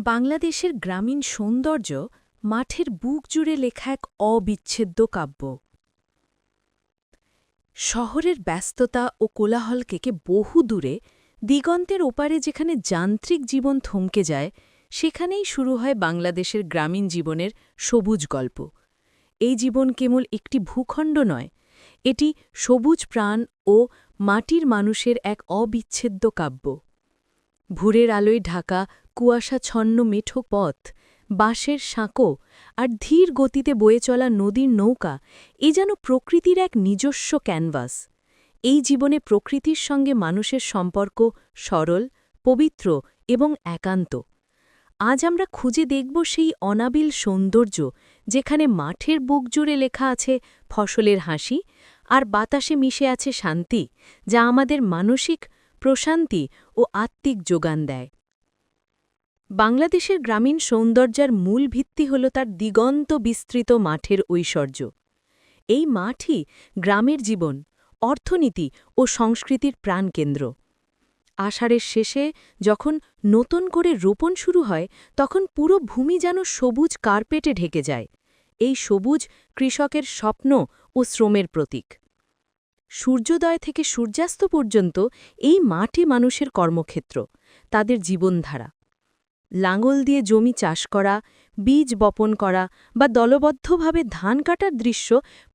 বাংলাদেশের গ্রামীণ সৌন্দর্য মাঠের বুক জুড়ে লেখা এক অবিচ্ছেদ্য কাব্য। শহরের ব্যস্ততা ও কোলাহল কেকে বহু দূরে, দিগন্তের ওপারে যেখানে যান্ত্রিক জীবন থমকে যায়, সেখানেই শুরু হয় বাংলাদেশের গ্রামীণ জীবনের সবুজ গল্প। এই জীবন কেবল একটি ভূখণ্ড নয়, এটি সবুজ প্রাণ ও মাটির মানুষের এক অবিচ্ছেদ্য কাব্য। ভোরের আলোয় ঢাকা কুয়াশাছন্ন মেঠো পথ, বাঁশের সাঁকো আর ধীর গতিতে বয়ে চলা নদীর নৌকা এ যেন প্রকৃতির এক নিজস্ব ক্যানভাস। এই জীবনে প্রকৃতির সঙ্গে মানুষের সম্পর্ক সরল, পবিত্র এবং একান্ত। আজ আমরা খুঁজে দেখব সেই অনাবিল সৌন্দর্য যেখানে মাঠের বুক জুড়ে লেখা আছে ফসলের হাসি আর বাতাসে মিশে আছে শান্তি যা আমাদের মানসিক প্রশান্তি ও আত্মিক যোগান দেয়। বাংলাদেশের গ্রামীণ সৌন্দর্যার মূল ভিত্তি হল তার দিগন্ত বিস্তৃত মাঠের ঐশ্বর্য। এই মাঠই গ্রামের জীবন, অর্থনীতি ও সংস্কৃতির প্রাণকেন্দ্র। আষাঢ়ের শেষে যখন নতুন করে রোপণ শুরু হয়, তখন পুরো ভূমি যেন সবুজ কার্পেটে ঢেকে যায়। এই সবুজ কৃষকের স্বপ্ন ও শ্রমের প্রতীক। সূর্যোদয় থেকে সূর্যাস্ত পর্যন্ত এই মাটি মানুষের কর্মক্ষেত্র, তাদের জীবনধারা। লাঙল দিয়ে জমি চাষ করা, বীজ বপন করা বা দলবদ্ধভাবে ধান কাটার দৃশ্য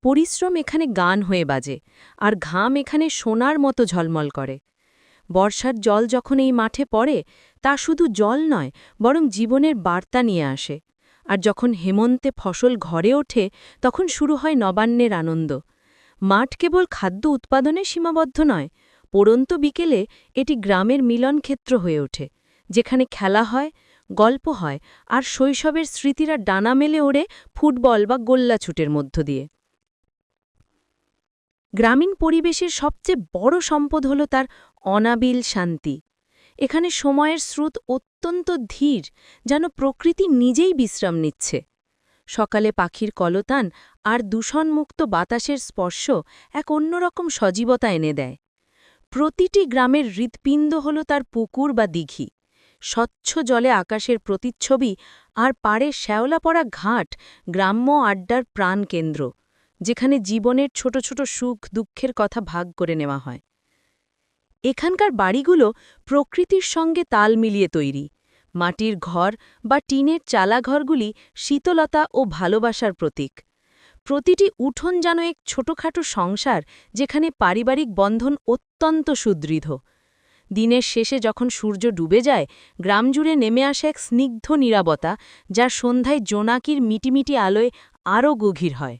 পরিশ্রম এখানে গান হয়ে বাজে আর ঘাম এখানে সোনার মতো ঝলমল করে। বর্ষার জল যখন এই মাঠে পড়ে, তা শুধু জল নয়, বরং জীবনের বার্তা নিয়ে আসে। আর যখন হেমন্তে ফসল ঘরে ওঠে, তখন শুরু হয় নবান্নের আনন্দ। মাঠ কেবল খাদ্য উৎপাদনে সীমাবদ্ধ নয়, পড়ন্ত বিকেলে এটি গ্রামের মিলনক্ষেত্র হয়ে ওঠে, যেখানে খেলা হয় গল্প হয় আর শৈশবের স্মৃতিরা ডানা মেলে ওড়ে ফুটবল বা গোল্লাছুটের মধ্য দিয়ে। গ্রামীণ পরিবেশের সবচেয়ে বড় সম্পদ হল তার অনাবিল শান্তি। এখানে সময়ের স্রোত অত্যন্ত ধীর, যেন প্রকৃতি নিজেই বিশ্রাম নিচ্ছে। সকালে পাখির কলতান আর দূষণমুক্ত বাতাসের স্পর্শ এক অন্যরকম সজীবতা এনে দেয়। প্রতিটি গ্রামের হৃৎপিণ্ড হল তার পুকুর বা দিঘি। স্বচ্ছ জলে আকাশের প্রতিচ্ছবি আর পাড়ে শ্যাওলা পড়া ঘাট গ্রাম্য আড্ডার প্রাণকেন্দ্র, যেখানে জীবনের ছোট ছোট সুখ দুঃখের কথা ভাগ করে নেওয়া হয়। এখানকার বাড়িগুলো প্রকৃতির সঙ্গে তাল মিলিয়ে তৈরি। মাটির ঘর বা টিনের চালাঘরগুলি শীতলতা ও ভালোবাসার প্রতীক। প্রতিটি উঠোন যেন এক ছোটখাটো সংসার, যেখানে পারিবারিক বন্ধন অত্যন্ত সুদৃঢ়। দিনের শেষে যখন সূর্য ডুবে যায় গ্রাম জুড়ে নেমে আসে এক স্নিগ্ধ নিরাবতা যা সন্ধ্যায় জোনাকির মিটিমিটি আলোয় আরও গভীর হয়।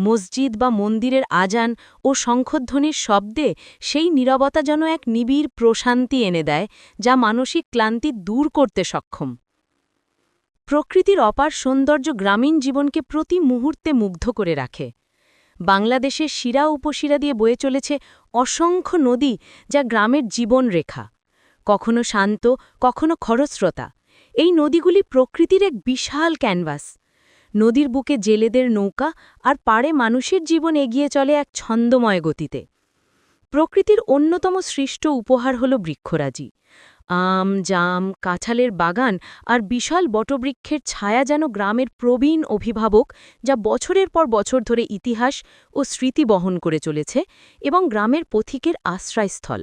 মসজিদ বা মন্দিরের আজান ও শঙ্খধ্বনির শব্দে সেই নীরবতা যেন এক নিবিড় প্রশান্তি এনে দেয়, যা মানসিক ক্লান্তি দূর করতে সক্ষম। প্রকৃতির অপার সৌন্দর্য গ্রামীণ জীবনকে প্রতি মুহূর্তে মুগ্ধ করে রাখে। বাংলাদেশের শিরা উপশিরা দিয়ে বয়ে চলেছে অসংখ্য নদী যা গ্রামের জীবন রেখা। কখনো শান্ত, কখনো খরস্রোতা। এই নদীগুলি প্রকৃতির এক বিশাল ক্যানভাস। নদীর বুকে জেলেদের নৌকা আর পাড়ে মানুষের জীবন এগিয়ে চলে এক ছন্দময় গতিতে। প্রকৃতির অন্যতম সৃষ্ট উপহার হল বৃক্ষরাজি। আম, জাম, কাঁঠালের বাগান আর বিশাল বটবৃক্ষের ছায়া যেন গ্রামের প্রবীণ অভিভাবক যা বছরের পর বছর ধরে ইতিহাস ও স্মৃতি বহন করে চলেছে এবং গ্রামের পথিকের আশ্রয়স্থল।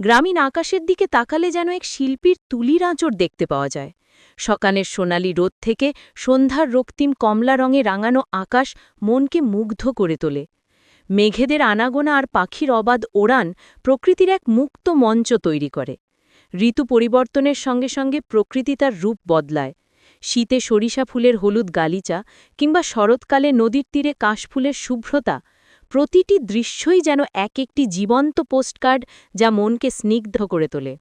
গ্রামীণ আকাশের দিকে তাকালে যেন এক শিল্পীর তুলির আঁচড় দেখতে পাওয়া যায়। সকানের সোনালি রোদ থেকে সন্ধ্যার রক্তিম কমলা রঙে রাঙানো আকাশ মনকে মুগ্ধ করে তোলে। মেঘেদের আনাগোনা আর পাখির অবাধ ওড়ান প্রকৃতির এক মুক্ত মঞ্চ তৈরি করে। ঋতু পরিবর্তনের সঙ্গে সঙ্গে প্রকৃতি তার রূপ বদলায়। শীতে সরিষা ফুলের হলুদ গালিচা কিংবা শরৎকালে নদীর তীরে কাশফুলের শুভ্রতা, প্রতিটি দৃশ্যই যেন এক একটি জীবন্ত পোস্টকার্ড যা মনকে স্নিগ্ধ করে তোলে।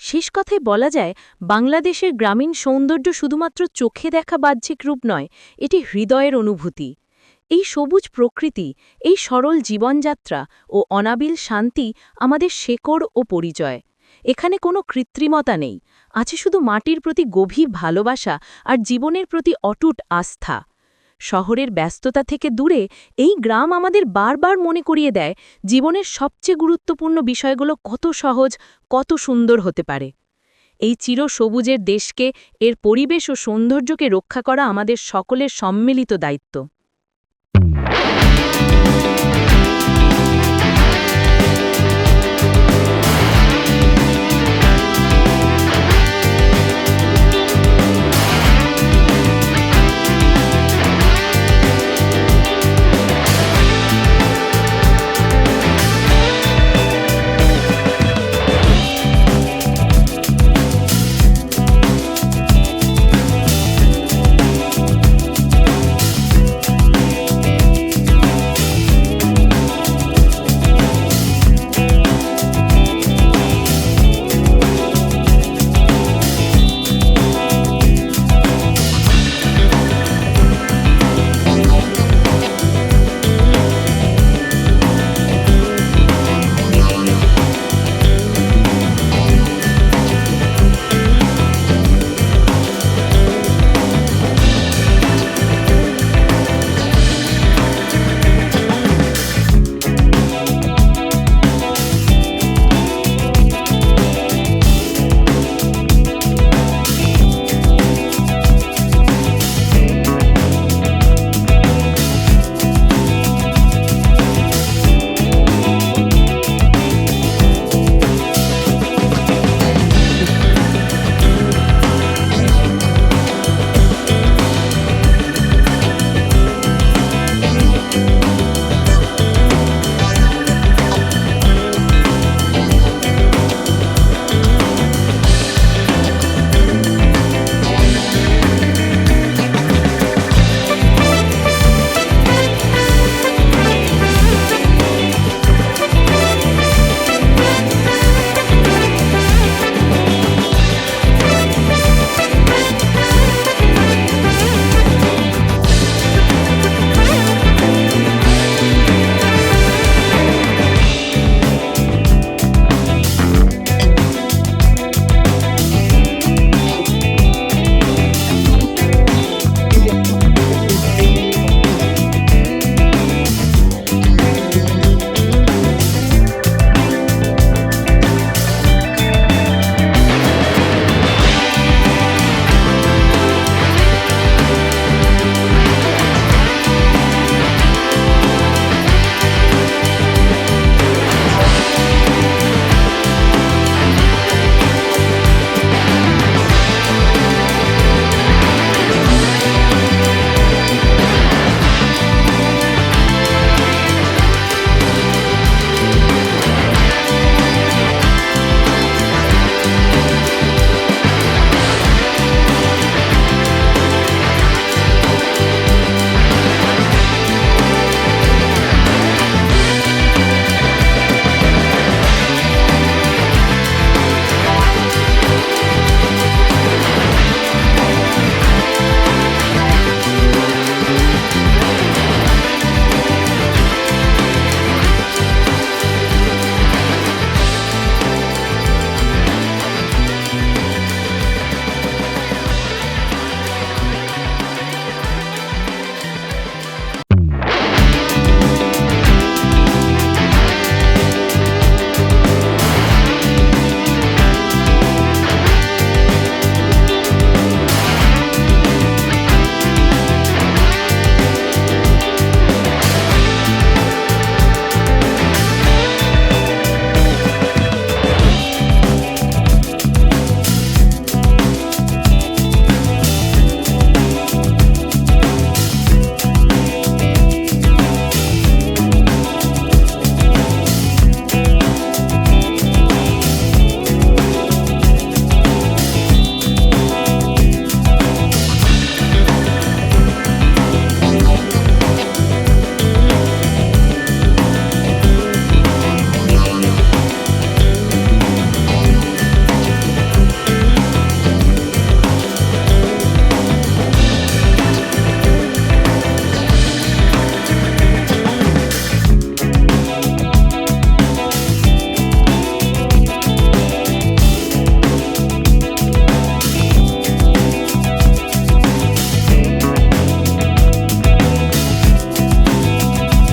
শেষ কথায় বলা যায়, বাংলাদেশের গ্রামীণ সৌন্দর্য শুধুমাত্র চোখে দেখা বাহ্যিক রূপ নয়, এটি হৃদয়ের অনুভূতি। এই সবুজ প্রকৃতি, এই সরল জীবনযাত্রা ও অনাবিল শান্তি আমাদের শেকড় ও পরিচয়। এখানে কোনো কৃত্রিমতা নেই, আছে শুধু মাটির প্রতি গভীর ভালোবাসা আর জীবনের প্রতি অটুট আস্থা। শহরের ব্যস্ততা থেকে দূরে এই গ্রাম আমাদের বারবার মনে করিয়ে দেয় জীবনের সবচেয়ে গুরুত্বপূর্ণ বিষয়গুলো কত সহজ, কত সুন্দর হতে পারে। এই চিরসবুজের দেশকে, এর পরিবেশ ও সৌন্দর্যকে রক্ষা করা আমাদের সকলের সম্মিলিত দায়িত্ব।